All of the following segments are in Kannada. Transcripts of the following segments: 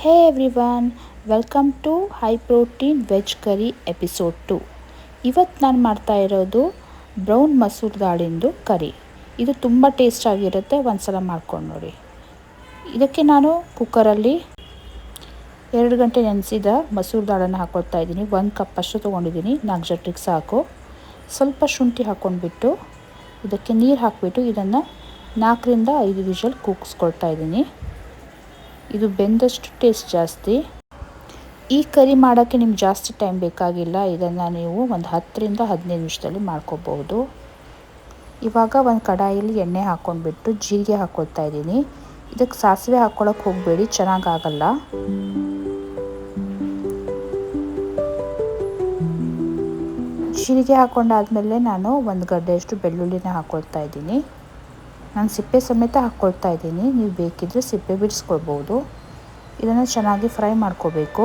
Hey everyone welcome to high protein veg curry episode two ಇವತ್ತು ನಾನು ಮಾಡ್ತಾ ಇರೋದು ಬ್ರೌನ್ ಮಸೂರ್ ದಾಳಿಂದು ಕರಿ. ಇದು ತುಂಬ ಟೇಸ್ಟ್ ಆಗಿರುತ್ತೆ ಒಂದು ಸಲ ಮಾಡ್ಕೊಂಡು ನೋಡಿ. ಇದಕ್ಕೆ ನಾನು ಕುಕ್ಕರಲ್ಲಿ ಎರಡು ಗಂಟೆ ನೆನೆಸಿದ ಮಸೂರ್ ದಾಳನ್ನು ಹಾಕೊಳ್ತಾ ಇದ್ದೀನಿ. ಒಂದು ಕಪ್ ಅಷ್ಟು ತೊಗೊಂಡಿದ್ದೀನಿ, ನಾಲ್ಕು ಜಟ್ರಿಗೆ ಸಾಕು. ಸ್ವಲ್ಪ ಶುಂಠಿ ಹಾಕ್ಕೊಂಡ್ಬಿಟ್ಟು ಇದಕ್ಕೆ ನೀರು ಹಾಕಿಬಿಟ್ಟು ಇದನ್ನು ನಾಲ್ಕರಿಂದ ಐದು ವಿಷಲ್ ಕೂಗಿಸ್ಕೊಳ್ತಾ ಇದ್ದೀನಿ. ಇದು ಬೆಂದಷ್ಟು ಟೇಸ್ಟ್ ಜಾಸ್ತಿ. ಈ ಕರಿ ಮಾಡೋಕ್ಕೆ ನಿಮ್ಗೆ ಜಾಸ್ತಿ ಟೈಮ್ ಬೇಕಾಗಿಲ್ಲ. ಇದನ್ನು ನೀವು ಒಂದು ಹತ್ತರಿಂದ ಹದಿನೈದು ನಿಮಿಷದಲ್ಲಿ ಮಾಡ್ಕೋಬಹುದು. ಇವಾಗ ಒಂದು ಕಡಾಯಲ್ಲಿ ಎಣ್ಣೆ ಹಾಕ್ಕೊಂಡ್ಬಿಟ್ಟು ಜೀರಿಗೆ ಹಾಕ್ಕೊಳ್ತಾ ಇದ್ದೀನಿ. ಇದಕ್ಕೆ ಸಾಸಿವೆ ಹಾಕ್ಕೊಳಕ್ಕೆ ಹೋಗಬೇಡಿ, ಚೆನ್ನಾಗಾಗಲ್ಲ. ಜೀರಿಗೆ ಹಾಕ್ಕೊಂಡಾದ್ಮೇಲೆ ನಾನು ಒಂದು ಗಡ್ಡೆಯಷ್ಟು ಬೆಳ್ಳುಳ್ಳಿನ ಹಾಕ್ಕೊಳ್ತಾ ಇದ್ದೀನಿ. ನಾನು ಸಿಪ್ಪೆ ಸಮೇತ ಹಾಕ್ಕೊಳ್ತಾ ಇದ್ದೀನಿ. ನೀವು ಬೇಕಿದ್ದರೆ ಸಿಪ್ಪೆ ಬಿಡಿಸ್ಕೊಳ್ಬೋದು. ಇದನ್ನು ಚೆನ್ನಾಗಿ ಫ್ರೈ ಮಾಡ್ಕೋಬೇಕು.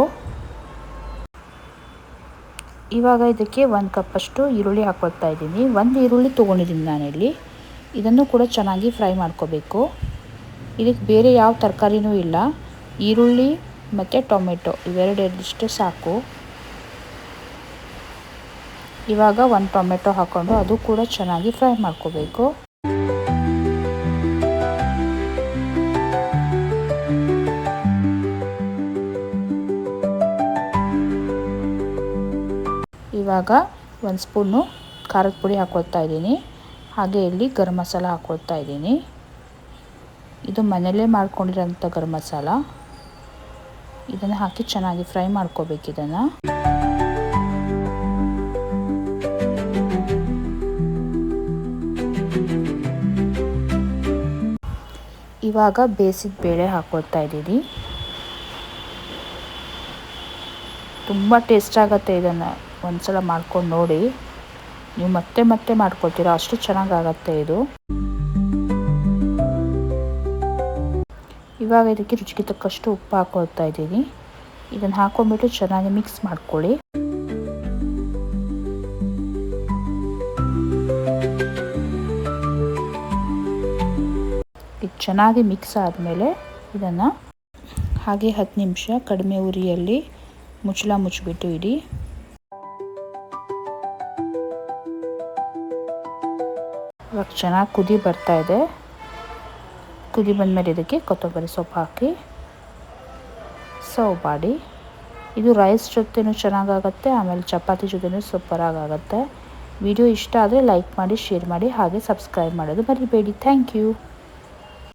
ಇವಾಗ ಇದಕ್ಕೆ ಒಂದು ಕಪ್ಪಷ್ಟು ಈರುಳ್ಳಿ ಹಾಕ್ಕೊಳ್ತಾ ಇದ್ದೀನಿ. ಒಂದು ಈರುಳ್ಳಿ ತೊಗೊಂಡಿದ್ದೀನಿ ನಾನಿಲ್ಲಿ. ಇದನ್ನು ಕೂಡ ಚೆನ್ನಾಗಿ ಫ್ರೈ ಮಾಡ್ಕೋಬೇಕು. ಇದಕ್ಕೆ ಬೇರೆ ಯಾವ ತರಕಾರಿನೂ ಇಲ್ಲ. ಈರುಳ್ಳಿ ಮತ್ತು ಟೊಮೆಟೊ ಇವೆರಡೆರಡಿಷ್ಟು ಸಾಕು. ಇವಾಗ ಒಂದು ಟೊಮೆಟೊ ಹಾಕ್ಕೊಂಡು ಅದು ಕೂಡ ಚೆನ್ನಾಗಿ ಫ್ರೈ ಮಾಡ್ಕೋಬೇಕು. ಇವಾಗ ಒಂದು ಸ್ಪೂನು ಖಾರದ ಪುಡಿ ಹಾಕ್ಕೊಳ್ತಾ ಇದ್ದೀನಿ. ಹಾಗೆ ಇಲ್ಲಿ ಗರಂ ಮಸಾಲ ಹಾಕ್ಕೊಳ್ತಾ ಇದ್ದೀನಿ. ಇದು ಮನೆಯಲ್ಲೇ ಮಾಡ್ಕೊಂಡಿರೋಂಥ ಗರಂ ಮಸಾಲ. ಇದನ್ನು ಹಾಕಿ ಚೆನ್ನಾಗಿ ಫ್ರೈ ಮಾಡ್ಕೋಬೇಕು ಇದನ್ನು. ಇವಾಗ ಬೇಸಿದ ಬೇಳೆ ಹಾಕ್ಕೊಳ್ತಾ ಇದ್ದೀನಿ. ತುಂಬ ಟೇಸ್ಟ್ ಆಗುತ್ತೆ ಇದನ್ನು. ಒಂದು ಸಲ ಮಾಡ್ಕೊಂಡು ನೋಡಿ. ನೀವು ಮತ್ತೆ ಮತ್ತೆ ಮಾಡ್ಕೊಳ್ತೀರಾ ಅಷ್ಟು ಚೆನ್ನಾಗಾಗತ್ತೆ ಇದು. ಇವಾಗ ಇದಕ್ಕೆ ರುಚಿಗೆ ತಕ್ಕಷ್ಟು ಉಪ್ಪು ಹಾಕೊಳ್ತಾ ಇದ್ದೀನಿ. ಇದನ್ನು ಹಾಕೊಂಡ್ಬಿಟ್ಟು ಚೆನ್ನಾಗಿ ಮಿಕ್ಸ್ ಮಾಡ್ಕೊಳ್ಳಿ. ಇದು ಚೆನ್ನಾಗಿ ಮಿಕ್ಸ್ ಆದಮೇಲೆ ಇದನ್ನು ಹಾಗೆ ಹತ್ತು ನಿಮಿಷ ಕಡಿಮೆ ಉರಿಯಲ್ಲಿ ಮುಚ್ಚಳ ಮುಚ್ಚಿಬಿಟ್ಟು ಇಡಿ. ಇವಾಗ ಚೆನ್ನಾಗಿ ಕುದಿ ಬರ್ತಾ ಇದೆ. ಕುದಿ ಬಂದಮೇಲೆ ಇದಕ್ಕೆ ಕೊತ್ತಂಬರಿ ಸೊಪ್ಪು ಹಾಕಿ, ಸರ್ವ್ ಮಾಡಿ. ಇದು ರೈಸ್ ಜೊತೆನೂ ಚೆನ್ನಾಗಾಗುತ್ತೆ, ಆಮೇಲೆ ಚಪಾತಿ ಜೊತೆನೂ ಸೂಪರಾಗುತ್ತೆ ವಿಡಿಯೋ ಇಷ್ಟ ಆದರೆ ಲೈಕ್ ಮಾಡಿ, ಶೇರ್ ಮಾಡಿ, ಹಾಗೆ ಸಬ್ಸ್ಕ್ರೈಬ್ ಮಾಡೋದು ಮರಿಬೇಡಿ. Thank you.